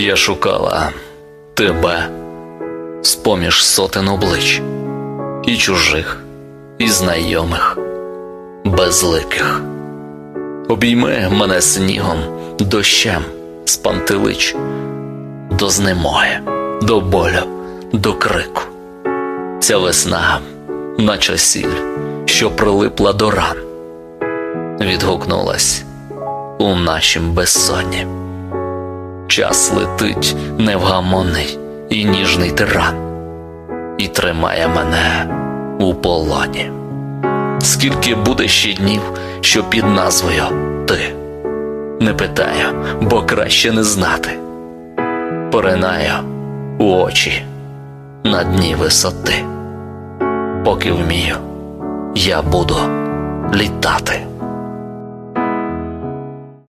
Я шукала тебе з-поміж сотень облич, і чужих, і знайомих, безликих. Обійми мене снігом, дощем, спантелич, до знемоги, до болю, до крику. Ця весна, наче сіль, що прилипла до ран, відгукнулась у нашім безсонні. Час летить невгамонний і ніжний тиран, і тримає мене у полоні. Скільки буде ще днів, що під назвою ти? Не питаю, бо краще не знати. Поринаю у очі на дні висоти. Поки вмію, я буду літати.